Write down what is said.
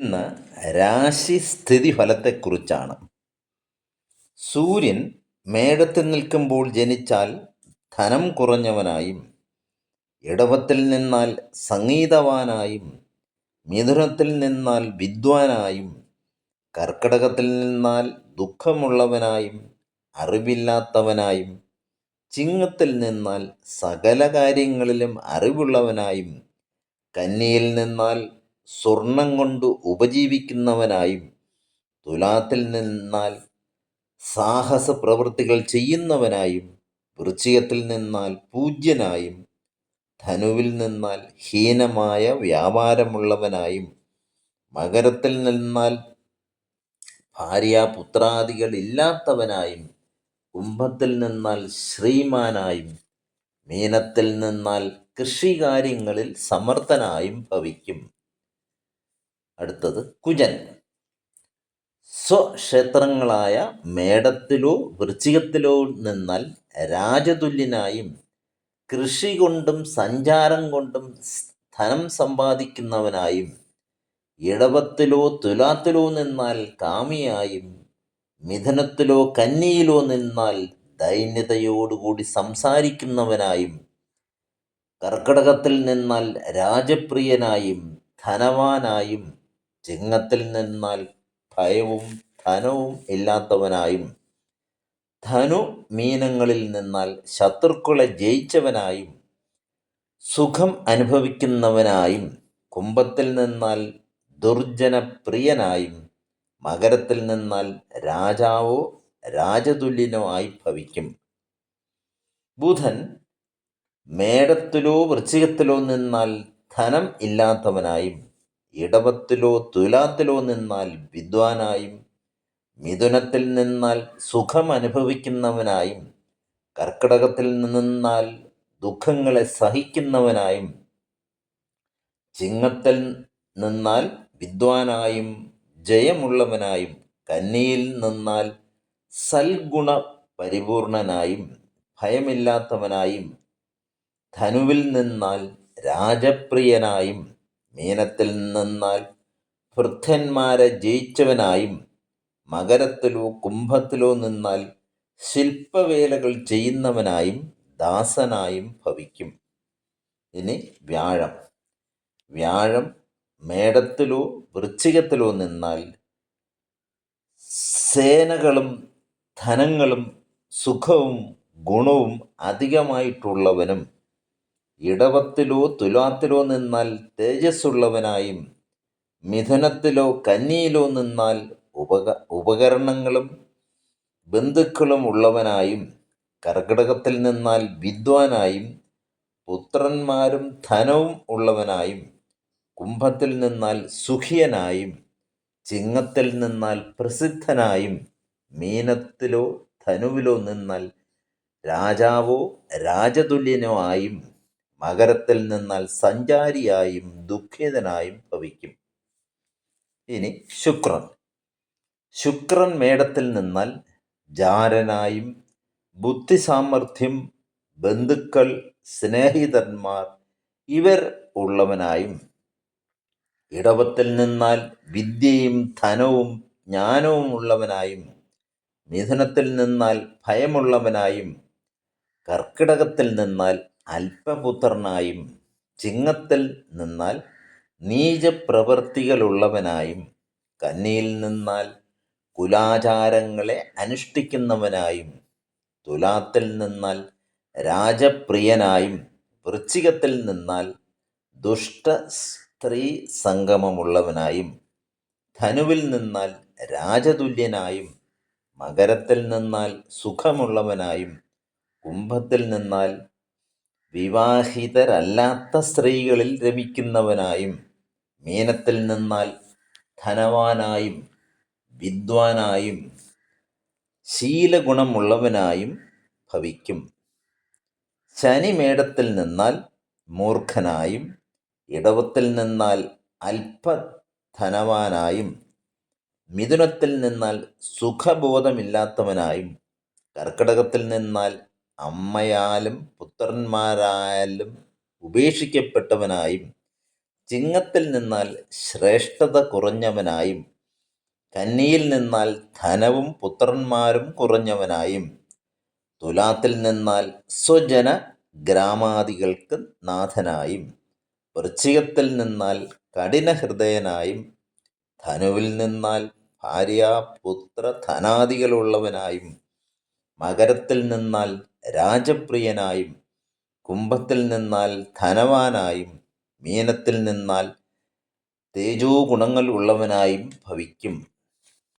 ഇന്ന് രാശിസ്ഥിതി ഫലത്തെക്കുറിച്ചാണ് സൂര്യൻ മേടത്തിൽ നിൽക്കുമ്പോൾ ജനിച്ചാൽ ധനം കുറഞ്ഞവനായും ഇടവത്തിൽ നിന്നാൽ സംഗീതവാനായും മിഥുനത്തിൽ നിന്നാൽ വിദ്വാനായും കർക്കടകത്തിൽ നിന്നാൽ ദുഃഖമുള്ളവനായും അറിവില്ലാത്തവനായും ചിങ്ങത്തിൽ നിന്നാൽ സകല കാര്യങ്ങളിലും അറിവുള്ളവനായും കന്നിയിൽ നിന്നാൽ സ്വർണം കൊണ്ട് ഉപജീവിക്കുന്നവനായും തുലാത്തിൽ നിന്നാൽ സാഹസ പ്രവൃത്തികൾ ചെയ്യുന്നവനായും വൃശ്ചികത്തിൽ നിന്നാൽ പൂജ്യനായും ധനുവിൽ നിന്നാൽ ഹീനമായ വ്യാപാരമുള്ളവനായും മകരത്തിൽ നിന്നാൽ ഭാര്യ പുത്രാദികൾ ഇല്ലാത്തവനായും കുംഭത്തിൽ നിന്നാൽ ശ്രീമാനായും മീനത്തിൽ നിന്നാൽ കൃഷികാര്യങ്ങളിൽ സമർത്ഥനായും ഭവിക്കും. അടുത്തത് കുജൻ. സ്വക്ഷേത്രങ്ങളായ മേടത്തിലോ വൃശ്ചികത്തിലോ നിന്നാൽ രാജതുല്യനായും കൃഷി കൊണ്ടും സഞ്ചാരം കൊണ്ടും ധനം സമ്പാദിക്കുന്നവനായും ഇടവത്തിലോ തുലാത്തിലോ നിന്നാൽ കാമിയായും മിഥുനത്തിലോ കന്നിയിലോ നിന്നാൽ ദൈന്യതയോടുകൂടി സംസാരിക്കുന്നവനായും കർക്കടകത്തിൽ നിന്നാൽ രാജപ്രിയനായും ധനവാനായും ചിങ്ങത്തിൽ നിന്നാൽ ഭയവും ധനവും ഇല്ലാത്തവനായും ധനു മീനങ്ങളിൽ നിന്നാൽ ശത്രുക്കളെ ജയിച്ചവനായും സുഖം അനുഭവിക്കുന്നവനായും കുംഭത്തിൽ നിന്നാൽ ദുർജനപ്രിയനായും മകരത്തിൽ നിന്നാൽ രാജാവോ രാജതുല്യനോ ആയി ഭവിക്കും. ബുധൻ മേടത്തിലോ വൃശ്ചികത്തിലോ നിന്നാൽ ധനം ഇല്ലാത്തവനായും ഇടവത്തിലോ തുലാത്തിലോ നിന്നാൽ വിദ്വാനായും മിഥുനത്തിൽ നിന്നാൽ സുഖം അനുഭവിക്കുന്നവനായും കർക്കിടകത്തിൽ നിന്നാൽ ദുഃഖങ്ങളെ സഹിക്കുന്നവനായും ചിങ്ങത്തിൽ നിന്നാൽ വിദ്വാനായും ജയമുള്ളവനായും കന്നിയിൽ നിന്നാൽ സൽഗുണ പരിപൂർണനായും ഭയമില്ലാത്തവനായും ധനുവിൽ നിന്നാൽ രാജപ്രിയനായും മീനത്തിൽ നിന്നാൽ വൃദ്ധന്മാരെ ജയിച്ചവനായും മകരത്തിലോ കുംഭത്തിലോ നിന്നാൽ ശില്പവേലകൾ ചെയ്യുന്നവനായും ദാസനായും ഭവിക്കും. ഇനി വ്യാഴം. വ്യാഴം മേടത്തിലോ വൃശ്ചികത്തിലോ നിന്നാൽ സേനകളും ധനങ്ങളും സുഖവും ഗുണവും അധികമായിട്ടുള്ളവനും ഇടവത്തിലോ തുലാത്തിലോ നിന്നാൽ തേജസ്സുള്ളവനായും മിഥുനത്തിലോ കന്നിയിലോ നിന്നാൽ ഉപക ഉപകരണങ്ങളും ബന്ധുക്കളും ഉള്ളവനായും കർക്കിടകത്തിൽ നിന്നാൽ വിദ്വാനായും പുത്രന്മാരും ധനവും ഉള്ളവനായും കുംഭത്തിൽ നിന്നാൽ സുഖിയനായും ചിങ്ങത്തിൽ നിന്നാൽ പ്രസിദ്ധനായും മീനത്തിലോ ധനുവിലോ നിന്നാൽ രാജാവോ രാജതുല്യനോ ആയും മകരത്തിൽ നിന്നാൽ സഞ്ചാരിയായും ദുഃഖിതനായും ഭവിക്കും. ഇനി ശുക്രൻ. ശുക്രൻ മേടത്തിൽ നിന്നാൽ ജാരനായും ബുദ്ധിസാമർഥ്യം ബന്ധുക്കൾ സ്നേഹിതന്മാർ ഇവർ ഉള്ളവനായും. ഇടവത്തിൽ നിന്നാൽ വിദ്യയും ധനവും ജ്ഞാനവും ഉള്ളവനായും. മിഥുനത്തിൽ നിന്നാൽ ഭയമുള്ളവനായും. കർക്കിടകത്തിൽ നിന്നാൽ അല്പപുത്രനായും ചിങ്ങത്തിൽ നിന്നാൽ നീചപ്രവൃത്തികളുള്ളവനായും കന്നിയിൽ നിന്നാൽ കുലാചാരങ്ങളെ അനുഷ്ഠിക്കുന്നവനായും തുലാത്തിൽ നിന്നാൽ രാജപ്രിയനായും വൃശ്ചികത്തിൽ നിന്നാൽ ദുഷ്ട സ്ത്രീ സംഗമമുള്ളവനായും ധനുവിൽ നിന്നാൽ രാജതുല്യനായും മകരത്തിൽ നിന്നാൽ സുഖമുള്ളവനായും കുംഭത്തിൽ നിന്നാൽ വിവാഹിതരല്ലാത്ത സ്ത്രീകളിൽ രമിക്കുന്നവനായും മീനത്തിൽ നിന്നാൽ ധനവാനായും വിദ്വാനായും ശീലഗുണമുള്ളവനായും ഭവിക്കും. ശനി മേടത്തിൽ നിന്നാൽ മൂർഖനായും ഇടവത്തിൽ നിന്നാൽ അല്പധനവാനായും മിഥുനത്തിൽ നിന്നാൽ സുഖബോധമില്ലാത്തവനായും കർക്കിടകത്തിൽ നിന്നാൽ അമ്മയാലും പുത്രന്മാരായാലും ഉപേക്ഷിക്കപ്പെട്ടവനായും ചിങ്ങത്തിൽ നിന്നാൽ ശ്രേഷ്ഠത കുറഞ്ഞവനായും കന്നിയിൽ നിന്നാൽ ധനവും പുത്രന്മാരും കുറഞ്ഞവനായും തുലാത്തിൽ നിന്നാൽ സ്വജന ഗ്രാമാദികൾക്ക് നാഥനായും വൃശ്ചികത്തിൽ നിന്നാൽ കഠിനഹൃദയനായും ധനുവിൽ നിന്നാൽ ഭാര്യ പുത്ര ധനാദികളുള്ളവനായും മകരത്തിൽ നിന്നാൽ രാജപ്രിയനായും കുംഭത്തിൽ നിന്നാൽ ധനവാനായും മീനത്തിൽ നിന്നാൽ തേജോ ഗുണങ്ങൾ ഉള്ളവനായും ഭവിക്കും.